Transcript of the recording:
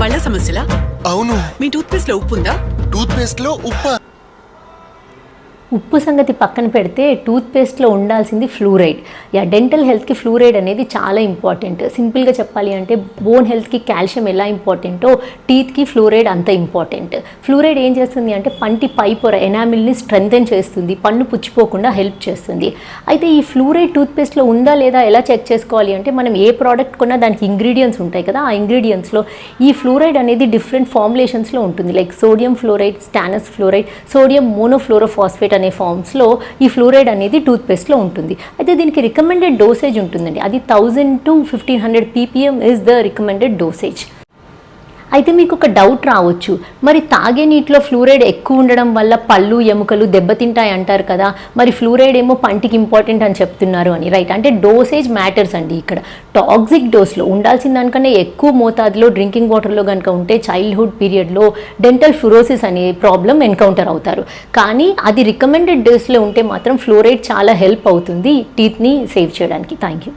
పళ్ళ సమస్యలా? అవును. మీ టూత్ పేస్ట్లో ఉప్పు ఉందా టూత్ పేస్ట్లో ఉప్ప. ఉప్పు సంగతి పక్కన పెడితే టూత్పేస్ట్లో ఉండాల్సింది ఫ్లూరైడ్. యా డెంటల్ హెల్త్కి ఫ్లూరైడ్ అనేది చాలా ఇంపార్టెంట్. సింపుల్గా చెప్పాలి అంటే బోన్ హెల్త్కి కాల్షియం ఎలా ఇంపార్టెంటో టీత్కి ఫ్లూరైడ్ అంత ఇంపార్టెంట్. ఫ్లూరైడ్ ఏం చేస్తుంది అంటే పంటి పై పొర ఎనామిల్ని స్ట్రెంగ్తెన్ చేస్తుంది పన్ను పుచ్చిపోకుండా హెల్ప్ చేస్తుంది. అయితే ఈ ఫ్లూరైడ్ టూత్పేస్ట్లో ఉందా లేదా ఎలా చెక్ చేసుకోవాలి అంటే మనం ఏ ప్రోడక్ట్ కొన్నా దానికి ఇంగ్రీడియంట్స్ ఉంటాయి కదా ఆ ఇంగ్రీడియంట్స్లో ఈ ఫ్లూరైడ్ అనేది డిఫరెంట్ ఫార్ములేషన్స్లో ఉంటుంది. Like sodium fluoride stannous fluoride sodium monofluorophosphate అనే ఫామ్స్లో ఈ ఫ్లూరైడ్ అనేది టూత్పేస్ట్లో ఉంటుంది. అయితే దీనికి రికమెండెడ్ డోసేజ్ ఉంటుందండి. అది thousand to fifteen hundred PPM is the recommended dosage అయితే మీకు ఒక డౌట్ రావచ్చు. మరి తాగే నీటిలో ఫ్లూరైడ్ ఎక్కువ ఉండడం వల్ల పళ్ళు ఎముకలు దెబ్బతింటాయి అంటారు కదా. మరి ఫ్లూరైడ్ ఏమో పంటికి ఇంపార్టెంట్ అని చెప్తున్నారు అని. రైట్ అంటే డోసేజ్ మ్యాటర్స్ అండి ఇక్కడ. టాక్సిక్ డోస్లో ఉండాల్సిన దానికన్నా ఎక్కువ మోతాదులో డ్రింకింగ్ వాటర్లో కనుక ఉంటే చైల్డ్హుడ్ పీరియడ్లో డెంటల్ ఫ్లోరోసిస్ అనే ప్రాబ్లం ఎన్కౌంటర్ అవుతారు. కానీ అది రికమెండెడ్ డోస్లో ఉంటే మాత్రం ఫ్లూరైడ్ చాలా హెల్ప్ అవుతుంది. టీత్ని సేవ్ చేయడానికి. Thank you